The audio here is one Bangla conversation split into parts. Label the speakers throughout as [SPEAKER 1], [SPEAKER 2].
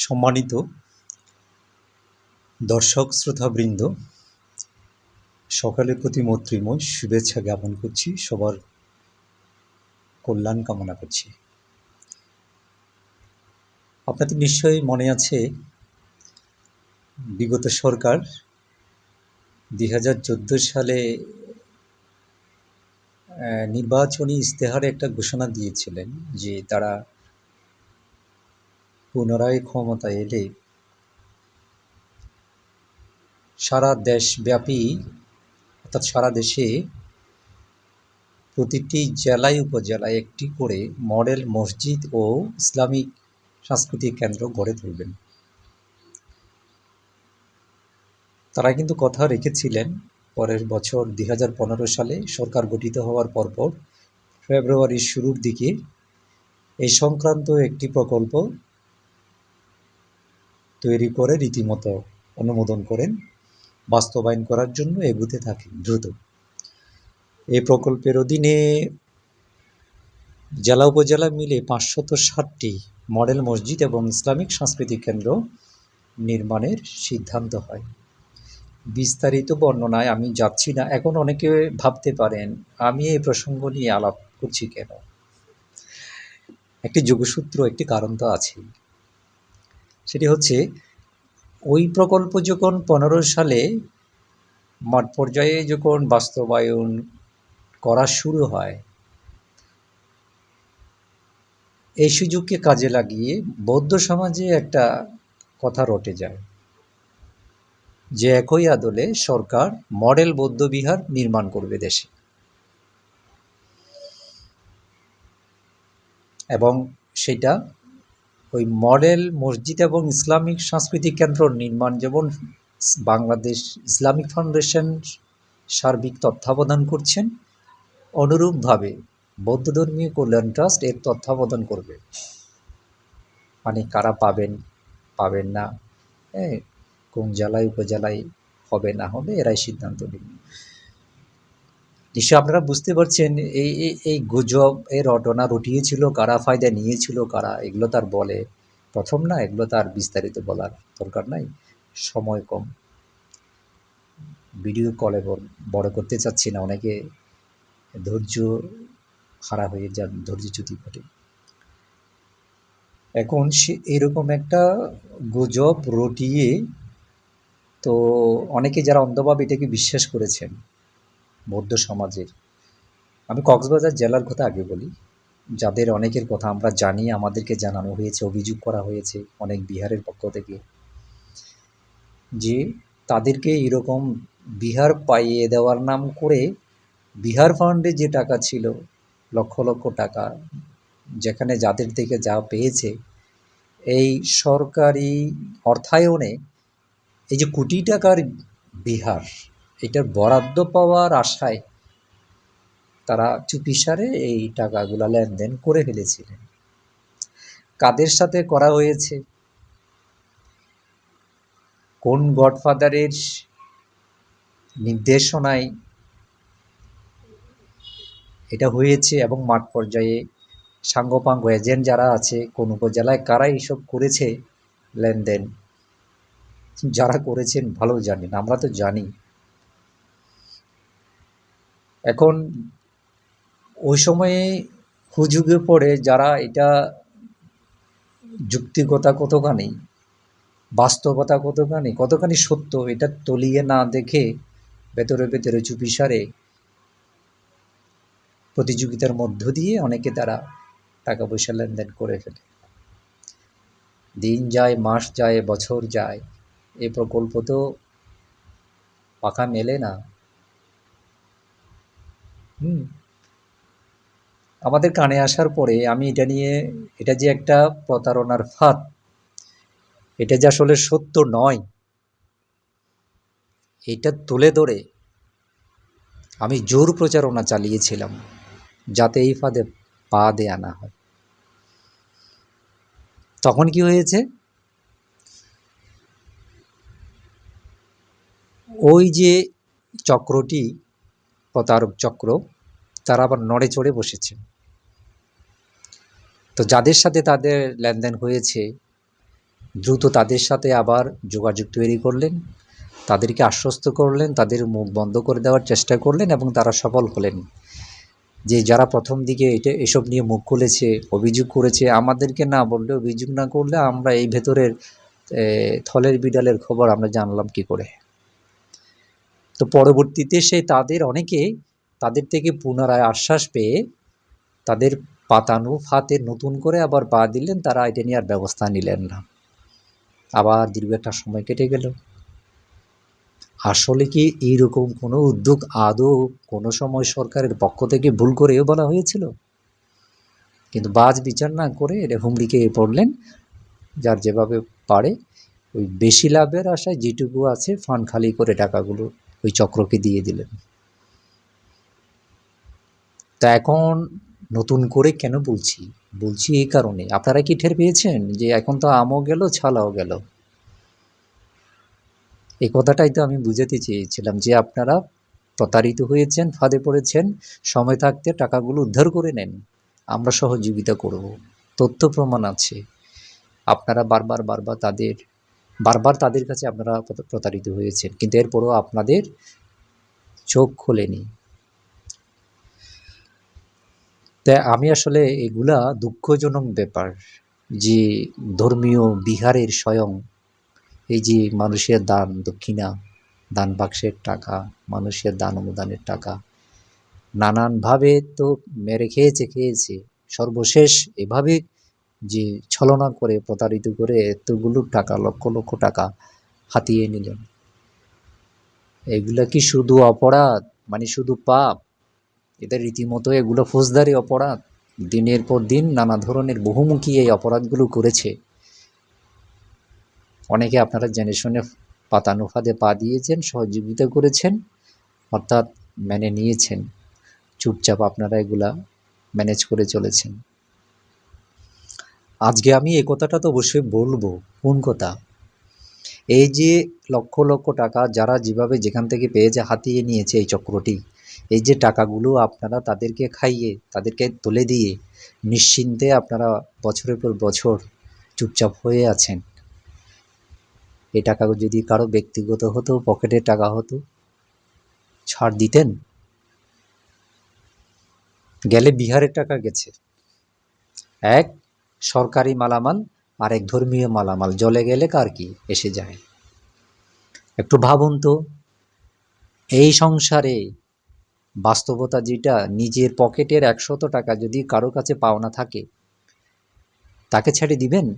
[SPEAKER 1] সম্মানিত দর্শক শ্রোতাবৃন্দ, সকালের প্রতি মৈত্রীময় শুভেচ্ছা জ্ঞাপন করছি, সবার কল্যাণ কামনা করছি। আপনাদের নিশ্চয়ই মনে আছে, বিগত সরকার দুই হাজার চোদ্দ সালে নির্বাচনী ইশতেহারে একটা ঘোষণা দিয়েছিলেন যে তারা পুনরায় ক্ষমতায় এলে সারা দেশব্যাপী, অর্থাৎ সারা দেশে প্রতিটি জেলায়, উপজেলায় একটি করে মডেল মসজিদ ও ইসলামিক সাংস্কৃতিক কেন্দ্র গড়ে তুলবেন। তারা কিন্তু কথা রেখেছিলেন, পরের বছর দুই হাজার পনেরো সালে সরকার গঠিত হওয়ার পরপর ফেব্রুয়ারির শুরুর দিকে। এই সংক্রান্ত একটি প্রকল্প তৈরি করে রীতিমতো অনুমোদন করেন, বাস্তবায়ন করার জন্য এগুতে থাকেন দ্রুত। এই প্রকল্পের অধীনে জেলা উপজেলা মিলে পাঁচশত ষাটটি মডেল মসজিদ এবং ইসলামিক সাংস্কৃতিক কেন্দ্র নির্মাণের সিদ্ধান্ত হয়। বিস্তারিত বর্ণনায় আমি যাচ্ছি না, এখন অনেকে ভাবতে পারেন, আমি এই প্রসঙ্গ নিয়ে আলাপ করছি কেন? একটি যোগসূত্র, একটি কারণ তো আছেই। সেটি হচ্ছে, ওই প্রকল্প যখন পনেরো সালে মাঠ পর্যায়ে যখন বাস্তবায়ন করা শুরু হয়, এই সুযোগকে কাজে লাগিয়ে বৌদ্ধ সমাজে একটা কথা রটে যায় যে একই আদলে সরকার মডেল বৌদ্ধ বিহার নির্মাণ করবে দেশে। এবং সেটা ওই মডেল, মসজিদ এবং ইসলামিক সাংস্কৃতিক কেন্দ্র নির্মাণ যেমন বাংলাদেশ ইসলামিক ফাউন্ডেশন সার্বিক তত্ত্বাবধান করছেন, অনুরূপভাবে বৌদ্ধ ধর্মীয় কল্যাণ ট্রাস্ট এর তত্ত্বাবধান করবে। মানে কারা পাবেন পাবেন না হ্যাঁ কোন জেলায়, উপজেলায় হবে না হবে, এরাই সিদ্ধান্ত নেবে। নিশ্চয় আপনারা বুঝতে পারছেন, এই এই গুজব, এর রটনা রটিয়েছিল কারা, ফায়দা নিয়েছিল কারা, এগুলো তার বলে। প্রথম না, এগুলো তার বিস্তারিত বলার দরকার নাই, সময় কম। ভিডিও কলে বড় করতে চাচ্ছি না, অনেকে ধৈর্য হারা হয়ে যান ধৈর্যচ্যুতি ঘটে। এখন সে, এরকম একটা গুজব রটিয়ে তো অনেকে যারা অন্ধভাবে এটাকে বিশ্বাস করেছেন বৌদ্ধ সমাজের। আমি কক্সবাজার জেলার কথা আগে বলি, যাদের অনেকের কথা আমরা জানি, আমাদেরকে জানানো হয়েছে, অভিযোগ করা হয়েছে অনেক বিহারের পক্ষ থেকে, যে তাদেরকে এরকম বিহার পাইয়ে দেওয়ার নাম করে বিহার ফান্ডে যে টাকা ছিল, লক্ষ লক্ষ টাকা, যেখানে যাদের থেকে যা পেয়েছে, এই সরকারি অর্থায়নে এই যে কোটি টাকার বিহার এটার বরাদ্দ পাওয়ার আশায় তারা চুপিসারে এই টাকাগুলো লেনদেন করে ফেলেছিলেন। কাদের সাথে করা হয়েছে? কোন গডফাদারের নির্দেশনায় এটা হয়েছে এবং মাঠ পর্যায়ে সাঙ্গপাঙ্গ এজেন্ট যারা আছে, কোন উপজেলায় কারা এইসব করেছে লেনদেন? যারা করেছেন ভালো জানেন, আমরা তো জানি। এখন ওই সময়ে হুজুগে পড়ে যারা এটা যুক্তিকতা কতখানি, বাস্তবতা কতখানি কতখানি সত্য এটা তলিয়ে না দেখে ভেতরে ভেতরে চুপিসারে প্রতিযোগিতার মধ্য দিয়ে অনেকে তারা টাকা পয়সা লেনদেন করে ফেলে। দিন যায়, মাস যায়, বছর যায়, এ প্রকল্প তো পাকা মেলে না। হুম। আমাদের কানে আসার পরে আমি এটা নিয়ে, এটা যে একটা প্রতারণার ফাঁদ, এটা যে আসলে সত্য নয়, এটা তুলে ধরে আমি জোর প্রচারণা চালিয়েছিলাম যাতে এই ফাঁদে পা দেয়া না হয়। তখন কি হয়েছে? ওই যে চক্রটি প্রতারক চক্র, তারা আবার নড়ে চড়ে বসেছে। তো যাদের সাথে তাদের লেনদেন হয়েছে, দ্রুত তাদের সাথে আবার যোগাযোগ তৈরি করলেন, তাদেরকে আশ্বস্ত করলেন, তাদের মুখ বন্ধ করে দেওয়ার চেষ্টা করলেন এবং তারা সফল হলেন। যে যারা প্রথম দিকে এটা এসব নিয়ে মুখ খুলেছে, অভিযোগ করেছে, আমাদেরকে না বললে, অভিযোগ না করলে আমরা এই ভেতরের থলের বিড়ালের খবর আমরা জানলাম কি করে? তো পরবর্তীতে সে তাদের অনেকে তাদের থেকে পুনরায় আশ্বাস পেয়ে তাদের পাতানো ফাতে নতুন করে আবার পা দিলেন, তারা এটা নিয়ে আর ব্যবস্থা নিলেন না। আবার দীর্ঘ একটা সময় কেটে গেল। আসলে কি এইরকম কোনো উদ্যোগ আদৌ কোনো সময় সরকারের পক্ষ থেকে ভুল করেও বলা হয়েছিল? কিন্তু বাজ বিচার না করে এটা হুমড়িকে পড়লেন, যার যেভাবে পারে ওই বেশি লাভের আশায় যেটুকু আছে ফান্ড খালি করে টাকাগুলো ওই চক্রকে দিয়ে দিলেন। তা এখন নতুন করে কেন বলছি? বলছি এই কারণে। আপনারা কি ঠের পেয়েছেন যে এখন তো আমও গেল, ছালাও গেল? এই কথাটাই তো আমি বুঝাতে চেয়েছিলাম যে আপনারা প্রতারিত হয়েছেন, ফাঁদে পড়েছেন, সময় থাকতে টাকাগুলো উদ্ধার করে নেন। আমরা সহযোগিতা করব। তথ্য প্রমাণ আছে। আপনারা বারবার বারবার তাদের বারবার তাদের কাছে আপনারা প্রতারিত হয়েছেন। কিন্তু এরপরও আপনাদের চোখ খোলেনি। তাই আমি আসলে এগুলা দুঃখজনক ব্যাপার যে ধর্মীয় বিহারের স্বয়ং এই যে মানুষের দান, দক্ষিণা, দান বাক্সের টাকা, মানুষের দান অনুদানের টাকা, নানানভাবে তো মেরে খেয়েছে খেয়েছে। সর্বশেষ এভাবে যে ছলনা করে, প্রতারিত করে এতগুলো টাকা, লক্ষ লক্ষ টাকা হাতিয়ে নিলেন। এগুলা কি শুধু অপরাধ? মানে শুধু পাপ? এদের রীতিমতো এগুলো ফৌজদারি অপরাধ। দিনের পর দিন নানা ধরনের বহুমুখী এই অপরাধগুলো করেছে। অনেকে আপনারা জেনে শুনে পাতানো ফাঁদে পা দিয়েছেন, সহযোগিতা করেছেন, অর্থাৎ মেনে নিয়েছেন। চুপচাপ আপনারা এগুলা ম্যানেজ করে চলেছেন। আজকে আমি এই কথাটা তো অবশ্যই বলব। কোন কথা? এই যে লক্ষ লক্ষ টাকা যারা যেভাবে যেখান থেকে পেয়েছে হাতিয়ে নিয়েছে এই চক্রটি, এই যে টাকাগুলো আপনারা তাদেরকে খাইয়ে, তাদেরকে তুলে দিয়ে নিশ্চিন্তে আপনারা বছরের পর বছর চুপচাপ হয়ে আছেন। এই টাকা যদি কারও ব্যক্তিগত হতো পকেটের টাকা হতো, ছাড় দিতেন? গেলে বিহারের টাকা গেছে। এক সরকারি মালামাল আর এক ধর্মীয় মালামাল। জলে গেলে কার কি? এসে যায়। একটু ভাবুন তো, এই সংসারে বাস্তবতা যেটা, নিজের পকেটের একশত টাকা যদি কারও কাছে পাওনা থাকে, তাকে ছেড়ে দিবেন?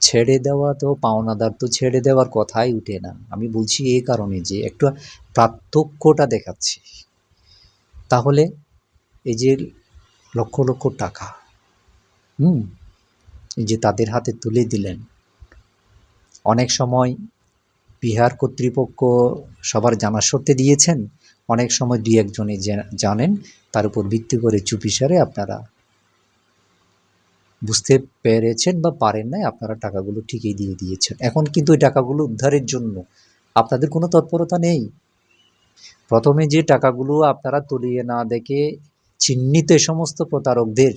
[SPEAKER 1] ছেড়ে দেওয়া তো পাওনাদার, তো ছেড়ে দেওয়ার কথাই উঠে না। আমি বলছি এই কারণে যে একটু পার্থক্যটা দেখাচ্ছি। তাহলে এই যে লক্ষ লক্ষ টাকা। হুম যে তাদের হাতে তুলে দিলেন। অনেক সময় বিহার কর্তৃপক্ষ সবার জানা সত্ত্বে দিয়েছেন, অনেক সময় দুই একজনে জানেন, তার উপর ভিত্তি করে চুপিসারে আপনারা বুঝতে পেরেছেন বা পারেন নাই, আপনারা টাকাগুলো ঠিকই দিয়ে দিয়েছেন। এখন কিন্তু ওই টাকাগুলো উদ্ধারের জন্য আপনাদের কোনো তৎপরতা নেই। প্রথমে যে টাকাগুলো আপনারা তুলিয়ে না দেখে চিহ্নিত সমস্ত প্রতারকদের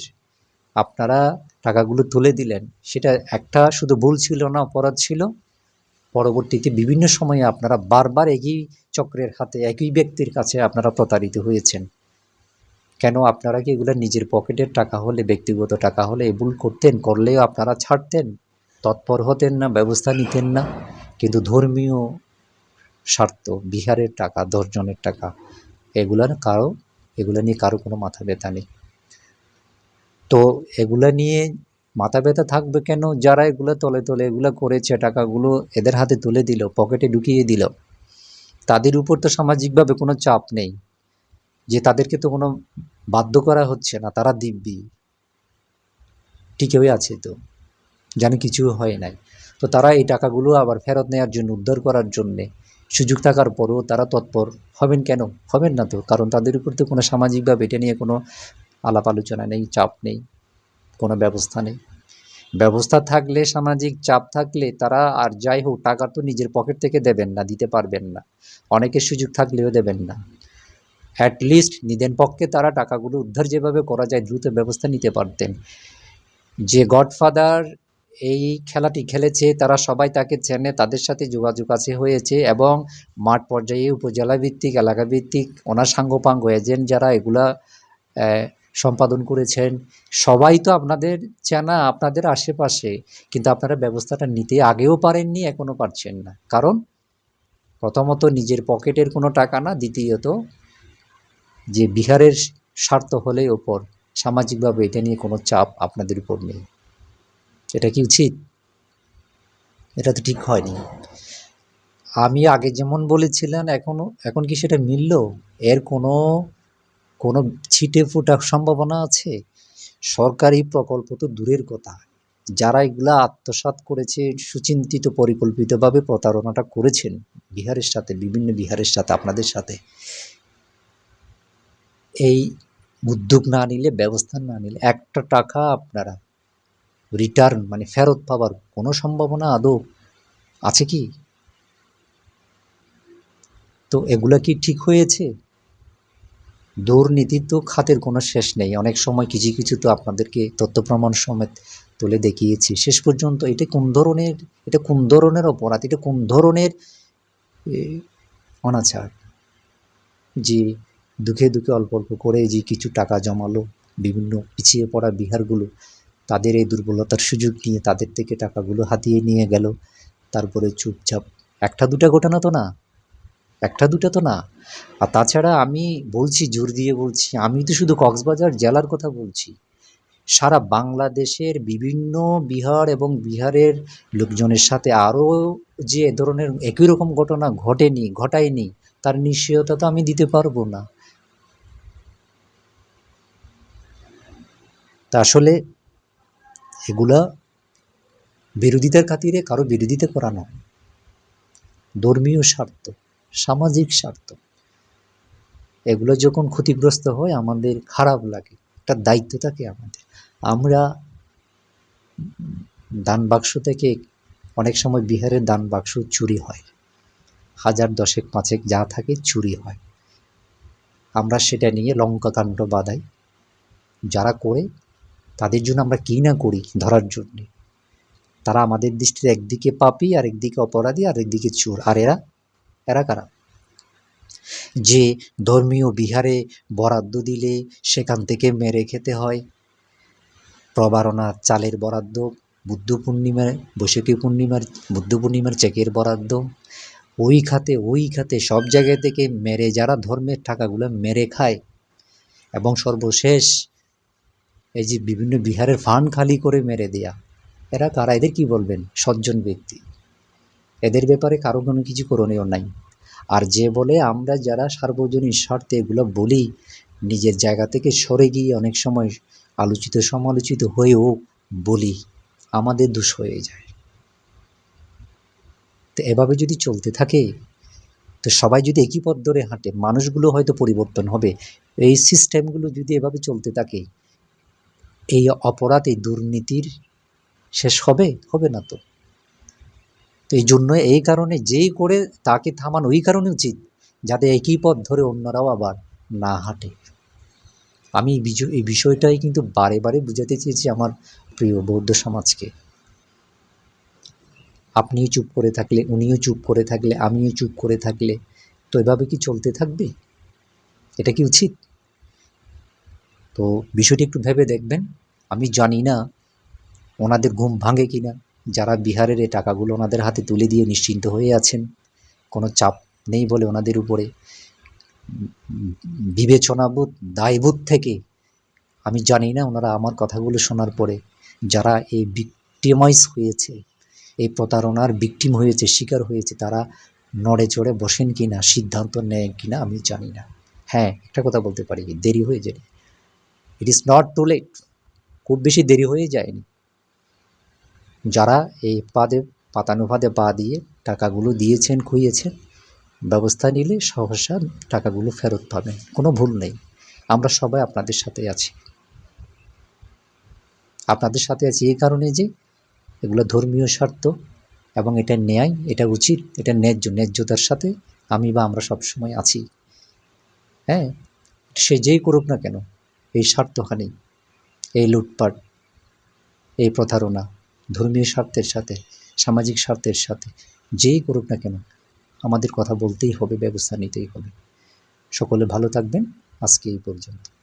[SPEAKER 1] আপনারা টাকাগুলো তুলে দিলেন। সেটা একটা শুধু ভুল ছিল না, অপরাধ ছিল। পরবর্তীতে বিভিন্ন সময়ে আপনারা বারবার একই চক্রের হাতে, একই ব্যক্তির কাছে আপনারা প্রতারিত হয়েছেন। কেন আপনারা কি এগুলো নিজের পকেটের টাকা হলে, ব্যক্তিগত টাকা হলে ভুল করতেন, করলেও আপনারা ছাড়তেন? তৎপর হতেন না, ব্যবস্থা নিতেন না। কিন্তু ধর্মীয় স্বার্থ, বিহারের টাকা, দশজনের টাকা, এগুলার কারও এগুলো নিয়ে কারও কোনো মাথা ব্যথা নেই। তো এগুলো নিয়ে মাথা ব্যথা থাকবে কেন? যারা এগুলো তলে তলে এগুলো করেছে, টাকাগুলো এদের হাতে তুলে দিল, পকেটে ঢুকিয়ে দিল, তাদের উপর তো সামাজিকভাবে কোনো চাপ নেই। যে তাদেরকে তো কোনো বাধ্য করা হচ্ছে না, তারা দিব্যি। টিকেই আছে তো, যেন কিছু হয় নাই। তো তারা এই টাকাগুলো আবার ফেরত নেওয়ার জন্য, উদ্ধার করার জন্যে সুযোগ থাকার পরও তারা তৎপর হবেন কেন? হবেন না তো, কারণ তাদের উপর তো কোনো সামাজিকভাবে এটা নিয়ে কোনো আলাপ আলোচনা নেই, চাপ নেই, কোনো ব্যবস্থা নেই। ব্যবস্থা থাকলে, সামাজিক চাপ থাকলে তারা আর যাই হোক, টাকা তো নিজের পকেট থেকে দেবেন না, দিতে পারবেন না। অনেকের সুযোগ থাকলেও দেবেন না। অ্যাটলিস্ট নিদেন পক্ষে তারা টাকাগুলো উদ্ধার যেভাবে করা যায়, দ্রুত ব্যবস্থা নিতে পারতেন। যে গডফাদার এই খেলাটি খেলেছে তারা সবাই তাকে চেনে, তাদের সাথে যোগাযোগ আছে হয়েছে এবং মাঠ পর্যায়ে উপজেলা ভিত্তিক এলাকা ভিত্তিক ওনার সাঙ্গপাঙ্গ এজেন্ট যারা এগুলা সম্পাদন করেছেন। সবাই তো আপনাদের চেনা, আপনাদের আশেপাশে, কিন্তু আপনারা ব্যবস্থাটা নিতে আগেও পারেননি এখনও পারছেন না। কারণ প্রথমত নিজের পকেটের কোনো টাকা না, দ্বিতীয়ত যে বিহারের স্বার্থ হলে ওপর। সামাজিকভাবে এটা নিয়ে কোনো চাপ আপনাদের উপর নেই। এটা কি উচিত? এটা তো ঠিক হয়নি। আমি আগে যেমন বলেছিলাম এখনও এখন কি সেটা মিলল? এর কোনো কোনো ছিটে ফোটার সম্ভাবনা আছে? সরকারি প্রকল্প তো দূরের কথা। যারা এগুলা আত্মসাৎ করেছে, সুচিন্তিত, পরিকল্পিতভাবে প্রতারণাটা করেছেন, বিহারের সাথে, বিভিন্ন বিহারের সাথে, আপনাদের সাথে, এই উদ্যোগ না নিলে, ব্যবস্থা না নিলে, একটা টাকা আপনারা রিটার্ন মানে ফেরত পাওয়ার কোনো সম্ভাবনা আদৌ আছে কি? তো এগুলা কি ঠিক হয়েছে? দুর্নীতি তো খাতের কোনো শেষ নেই। অনেক সময় কিছু কিছু তো আপনাদেরকে তথ্য প্রমাণ সমেত তুলে দেখিয়েছি। শেষ পর্যন্ত এটা কোন ধরনের, এটা কোন ধরনের অপরাধ? এটা কোন ধরনের অনাচার? যে দুঃখে দুঃখে অল্প অল্প করে যে কিছু টাকা জমালো, বিভিন্ন পিছিয়ে পড়া বিহারগুলো তাদের এই দুর্বলতার সুযোগ নিয়ে তাদের থেকে টাকাগুলো হাতিয়ে নিয়ে গেল। তারপরে চুপচাপ, একটা দুটা ঘটনা তো না, একটা দুটা তো না। আর তাছাড়া আমি বলছি, জোর দিয়ে বলছি, আমি তো শুধু কক্সবাজার জেলার কথা বলছি। সারা বাংলাদেশের বিভিন্ন বিহার এবং বিহারের লোকজনের সাথে আরও যে ধরনের একই রকম ঘটনা ঘটেনি, ঘটায়নি, তার নিশ্চয়তা তো আমি দিতে পারব না। তা আসলে এগুলা বিরোধিতার খাতিরে কারও বিরোধিতা করা নয়। ধর্মীয় স্বার্থ, সামাজিক স্বার্থ, এগুলো যখন ক্ষতিগ্রস্ত হয়, আমাদের খারাপ লাগে। একটা দায়িত্ব থাকে আমাদের। আমরা দান বাক্স থেকে অনেক সময় বিহারের দান বাক্স চুরি হয়। হাজার দশেক, পাঁচেক যা থাকে চুরি হয়। আমরা সেটা নিয়ে লঙ্কাকাণ্ড বাঁধাই। যারা করে তাদের জন্য আমরা কী না করি ধরার জন্যে? তারা আমাদের দৃষ্টিতে একদিকে পাপি আর একদিকে অপরাধী আর একদিকে চোর। আর এরা? এরা কারা? যে ধর্মীয় বিহারে বরাদ্দ দিলে সেখান থেকে মেরে খেতে হয়। প্রবারণা চালের বরাদ্দ, বুদ্ধ পূর্ণিমার, বৈশাখী পূর্ণিমার, বুদ্ধ পূর্ণিমার চেকের বরাদ্দ। ওই খাতে ওই খাতে সব জায়গা থেকে মেরে যারা ধর্মের টাকাগুলো মেরে খায়। এবং সর্বশেষ এই যে বিভিন্ন বিহারের ফান্ড খালি করে মেরে দেয়া, এরা কারা এদের কি বলবেন? সজ্জন ব্যক্তি। এদের ব্যাপারে কারও কোনো কিছু করণীয় নাই। আর যে বলে আমরা যারা সার্বজনীন স্বার্থে এগুলো বলি, নিজের জায়গা থেকে সরে গিয়ে অনেক সময় আলোচিত সমালোচিত হয়েও বলি, আমাদের দোষ হয়ে যায়। তো এভাবে যদি চলতে থাকে, তো সবাই যদি একই পথ ধরে হাঁটে, মানুষগুলো হয়তো পরিবর্তন হবে। এই সিস্টেমগুলো যদি এভাবে চলতে থাকে এই অপরাধ এই দুর্নীতির শেষ হবে? হবে না তো। তো এই জন্য এই কারণে যেই করে তাকে থামানো, ওই কারণে উচিত যাতে একই পথ ধরে অন্যরাও আবার না হাঁটে। আমি এই বিষয়টাই কিন্তু বারে বারে বুঝাতে চেয়েছি আমার প্রিয় বৌদ্ধ সমাজকে। আপনিও চুপ করে থাকলে, উনিও চুপ করে থাকলে, আমিও চুপ করে থাকলে, তো এভাবে কি চলতে থাকবে? এটা কি উচিত? তো বিষয়টি একটু ভেবে দেখবেন। আমি জানি না ওনাদের ঘুম ভাঙে কিনা। যারা বিহারের এই টাকাগুলো ওনাদের হাতে তুলে দিয়ে নিশ্চিন্ত হয়ে আছেন, কোনো চাপ নেই বলে ওনাদের উপরে। বিবেচনাবোধ, দায়বোধ থেকে আমি জানি না ওনারা আমার কথাগুলো শোনার পরে যারা এই ভিক্টিমাইজ হয়েছে, এই প্রতারণার ভিকটিম হয়েছে, শিকার হয়েছে, তারা নড়ে চড়ে বসেন কি না সিদ্ধান্ত নেয় কি না আমি জানি না। হ্যাঁ একটা কথা বলতে পারি, দেরি হয়ে যায় it is not too late খুব বেশি দেরি হয়ে যায়নি। যারা এই পাদে পাতানুপাদে পা দিয়ে টাকাগুলো দিয়েছেন, খুইয়েছেন, ব্যবস্থা নিলে সহসা টাকাগুলো ফেরত পাবেন। কোনো ভুল নেই। আমরা সবাই আপনাদের সাথে আছি। আপনাদের সাথে আছি এই কারণে যে এগুলো ধর্মীয় স্বার্থ এবং এটা ন্যায়, এটা উচিত, এটা ন্যায্য, ন্যায্যতার সাথে আমি বা আমরা সব সময় আছি। হ্যাঁ সে যেই করুক না কেন এই স্বার্থহানি এই লুটপাট, এই প্রতারণা ধর্মীয় স্বার্থের সাথে, সামাজিক স্বার্থের সাথে, যেই করুক না কেন, আমাদের কথা বলতেই হবে, ব্যবস্থা নিতেই হবে। সকলে ভালো থাকবেন। আজকে এই পর্যন্ত।